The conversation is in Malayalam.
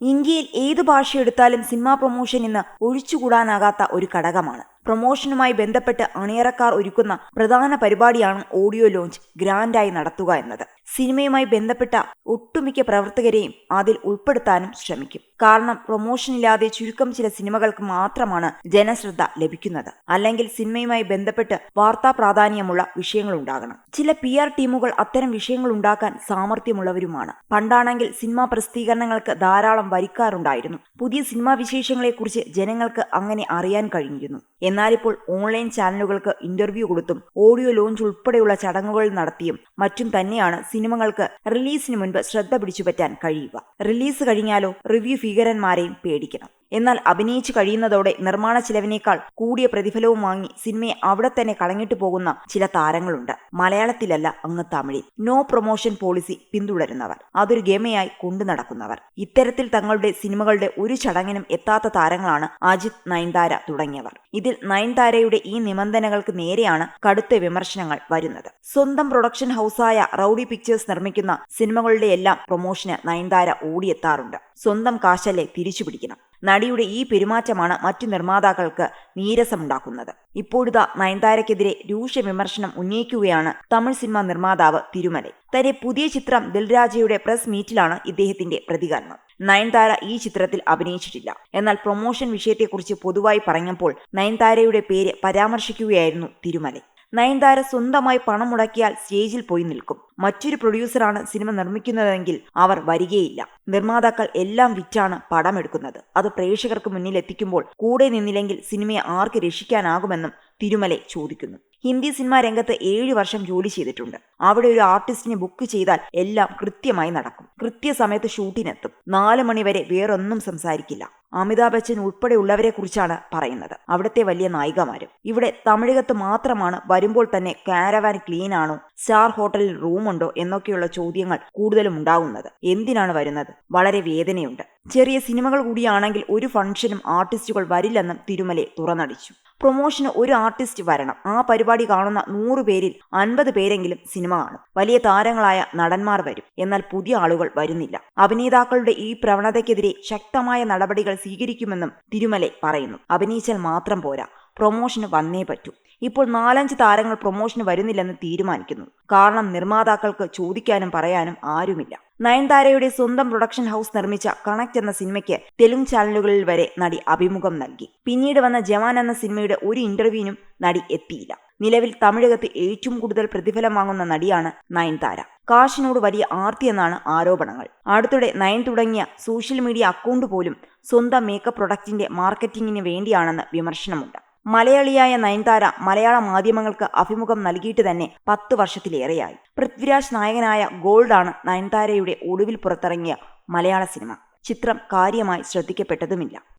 ഇന്ത്യയിൽ ഏത് ഭാഷയെടുത്താലും സിനിമാ പ്രൊമോഷൻ ഇന്ന് ഒഴിച്ചുകൂടാനാകാത്ത ഒരു ഘടകമാണ്. പ്രൊമോഷനുമായി ബന്ധപ്പെട്ട് അണിയറക്കാർ ഒരുക്കുന്ന പ്രധാന പരിപാടിയാണ് ഓഡിയോ ലോഞ്ച് ഗ്രാൻഡായി നടത്തുക എന്നത്. സിനിമയുമായി ബന്ധപ്പെട്ട ഒട്ടുമിക്ക പ്രവർത്തകരെയും അതിൽ ഉൾപ്പെടുത്താനും ശ്രമിക്കും. കാരണം പ്രൊമോഷനില്ലാതെ ചുരുക്കം ചില സിനിമകൾക്ക് മാത്രമാണ് ജനശ്രദ്ധ ലഭിക്കുന്നത്. അല്ലെങ്കിൽ സിനിമയുമായി ബന്ധപ്പെട്ട് വാർത്താ പ്രാധാന്യമുള്ള വിഷയങ്ങൾ ഉണ്ടാകണം. ചില പി ആർ ടീമുകൾ അത്തരം വിഷയങ്ങൾ ഉണ്ടാക്കാൻ സാമർഥ്യമുള്ളവരുമാണ്. പണ്ടാണെങ്കിൽ സിനിമാ പ്രസിദ്ധീകരണങ്ങൾക്ക് ധാരാളം വരിക്കാറുണ്ടായിരുന്നു പുതിയ സിനിമാ വിശേഷങ്ങളെക്കുറിച്ച് ജനങ്ങൾക്ക് അങ്ങനെ അറിയാൻ കഴിഞ്ഞിരുന്നു. എന്നാലിപ്പോൾ ഓൺലൈൻ ചാനലുകൾക്ക് ഇന്റർവ്യൂ കൊടുത്തും ഓഡിയോ ലോഞ്ച് ഉൾപ്പെടെയുള്ള ചടങ്ങുകൾ നടത്തിയും മറ്റും തന്നെയാണ് സിനിമകൾക്ക് റിലീസിന് മുൻപ് ശ്രദ്ധ പിടിച്ചുപറ്റാൻ കഴിയുക. റിലീസ് കഴിഞ്ഞാലോ റിവ്യൂ ഭീകരന്മാരെയും പേടിക്കണം. എന്നാൽ അഭിനയിച്ചു കഴിയുന്നതോടെ നിർമ്മാണ ചിലവിനേക്കാൾ കൂടിയ പ്രതിഫലവും വാങ്ങി സിനിമയെ അവിടെ തന്നെ കളഞ്ഞിട്ട് പോകുന്ന ചില താരങ്ങളുണ്ട്. മലയാളത്തിലല്ല അങ്ങ് തമിഴിൽ. നോ പ്രൊമോഷൻ പോളിസി പിന്തുടരുന്നവർ. അതൊരു ഗമയായി കൊണ്ടു നടക്കുന്നവർ. ഇത്തരത്തിൽ തങ്ങളുടെ സിനിമകളുടെ ഒരു ചടങ്ങിനും എത്താത്ത താരങ്ങളാണ് അജിത് നയൻതാര തുടങ്ങിയവർ. ഇതിൽ നയൻതാരയുടെ ഈ നിബന്ധനകൾക്ക് നേരെയാണ് കടുത്ത വിമർശനങ്ങൾ വരുന്നത്. സ്വന്തം പ്രൊഡക്ഷൻ ഹൗസായ റൌഡി പിക്ചേഴ്സ് നിർമ്മിക്കുന്ന സിനിമകളുടെ എല്ലാം പ്രൊമോഷന് നയൻതാര ഓടിയെത്താറുണ്ട്. സ്വന്തം കാശല്ലേ തിരിച്ചു പിടിക്കണം. നടിയുടെ ഈ പെരുമാറ്റമാണ് മറ്റു നിർമ്മാതാക്കൾക്ക് നീരസമുണ്ടാക്കുന്നത്. ഇപ്പോഴിതാ നയൻതാരയ്ക്കെതിരെ രൂക്ഷ വിമർശനം ഉന്നയിക്കുകയാണ് തമിഴ് സിനിമാ നിർമ്മാതാവ് തിരുമല. തന്റെ പുതിയ ചിത്രം ദിൽരാജയുടെ പ്രസ് മീറ്റിലാണ് ഇദ്ദേഹത്തിന്റെ പ്രതികരണം. നയൻതാര ഈ ചിത്രത്തിൽ അഭിനയിച്ചിട്ടില്ല. എന്നാൽ പ്രൊമോഷൻ വിഷയത്തെക്കുറിച്ച് പൊതുവായി പറഞ്ഞപ്പോൾ നയൻതാരയുടെ പേര് പരാമർശിക്കുകയായിരുന്നു തിരുമലൈ. നയൻതാര സ്വന്തമായി പണം മുടക്കിയാൽ സ്റ്റേജിൽ പോയി നിൽക്കും. മറ്റൊരു പ്രൊഡ്യൂസറാണ് സിനിമ നിർമ്മിക്കുന്നതെങ്കിൽ അവർ വരികയില്ല. നിർമ്മാതാക്കൾ എല്ലാം വിറ്റാണ് പടമെടുക്കുന്നത്. അത് പ്രേക്ഷകർക്ക് മുന്നിൽ എത്തിക്കുമ്പോൾ കൂടെ നിന്നില്ലെങ്കിൽ സിനിമയെ ആർക്ക് രക്ഷിക്കാനാകുമെന്നും തിരുമലെ ചോദിക്കുന്നു. ഹിന്ദി സിനിമാ രംഗത്ത് ഏഴു വർഷം ജോലി ചെയ്തിട്ടുണ്ട്. അവിടെ ഒരു ആർട്ടിസ്റ്റിനെ ബുക്ക് ചെയ്താൽ എല്ലാം കൃത്യമായി നടക്കും. കൃത്യസമയത്ത് ഷൂട്ടിനെത്തും. നാല് മണിവരെ വേറൊന്നും സംസാരിക്കില്ല. അമിതാഭ് ബച്ചൻ ഉൾപ്പെടെയുള്ളവരെ കുറിച്ചാണ് പറയുന്നത്. അവിടുത്തെ വലിയ നായികമാരും. ഇവിടെ തമിഴകത്ത് മാത്രമാണ് വരുമ്പോൾ തന്നെ കാരവാൻ ക്ലീൻ ആണോ സ്റ്റാർ ഹോട്ടലിൽ റൂമുണ്ടോ എന്നൊക്കെയുള്ള ചോദ്യങ്ങൾ കൂടുതലും ഉണ്ടാകുന്നത് എന്തിനാണ് വരുന്നത്? വളരെ വേദനയുണ്ട്. ചെറിയ സിനിമകൾ കൂടിയാണെങ്കിൽ ഒരു ഫംഗ്ഷനും ആർട്ടിസ്റ്റുകൾ വരില്ലെന്നും തിരുമലെ തുറന്നടിച്ചു. പ്രൊമോഷന് ഒരു ആർട്ടിസ്റ്റ് വരണം. ആ പരിപാടി കാണുന്ന നൂറ് പേരിൽ അൻപത് പേരെങ്കിലും സിനിമ കാണും. വലിയ താരങ്ങളായ നടന്മാർ വരും. എന്നാൽ പുതിയ ആളുകൾ വരുന്നില്ല. അഭിനേതാക്കളുടെ ഈ പ്രവണതയ്ക്കെതിരെ ശക്തമായ നടപടികൾ സ്വീകരിക്കുമെന്നും തിരുമലെ പറയുന്നു. അഭിനയിച്ചാൽ മാത്രം പോരാ. പ്രൊമോഷന് വന്നേ പറ്റൂ. ഇപ്പോൾ നാലഞ്ച് താരങ്ങൾ പ്രൊമോഷന് വരുന്നില്ലെന്ന് തീരുമാനിക്കുന്നു. കാരണം നിർമ്മാതാക്കൾക്ക് ചോദിക്കാനും പറയാനും ആരുമില്ല. നയൻതാരയുടെ സ്വന്തം പ്രൊഡക്ഷൻ ഹൗസ് നിർമ്മിച്ച കണക്ട് എന്ന സിനിമയ്ക്ക് തെലുങ്ക് ചാനലുകളിൽ വരെ നടി അഭിമുഖം നൽകി. പിന്നീട് വന്ന ജവാൻ എന്ന സിനിമയുടെ ഒരു ഇന്റർവ്യൂവിനും നടി എത്തിയില്ല. നിലവിൽ തമിഴകത്ത് ഏറ്റവും കൂടുതൽ പ്രതിഫലം വാങ്ങുന്ന നടിയാണ് നയൻതാര. കാശിനോട് വലിയ ആർത്തി എന്നാണ് ആരോപണങ്ങൾ. അടുത്തിടെ നയൻ തുടങ്ങിയ സോഷ്യൽ മീഡിയ അക്കൗണ്ട് പോലും സ്വന്തം മേക്കപ്പ് പ്രൊഡക്റ്റിന്റെ മാർക്കറ്റിംഗിന് വേണ്ടിയാണെന്ന് വിമർശനമുണ്ട്. മലയാളിയായ നയൻതാര മലയാള മാധ്യമങ്ങൾക്ക് അഭിമുഖം നൽകിയിട്ട് തന്നെ പത്ത് വർഷത്തിലേറെയായി. പൃഥ്വിരാജ് നായകനായ ഗോൾഡാണ് നയൻതാരയുടെ ഒടുവിൽ പുറത്തിറങ്ങിയ മലയാള സിനിമ. ചിത്രം കാര്യമായി ശ്രദ്ധിക്കപ്പെട്ടതുമില്ല.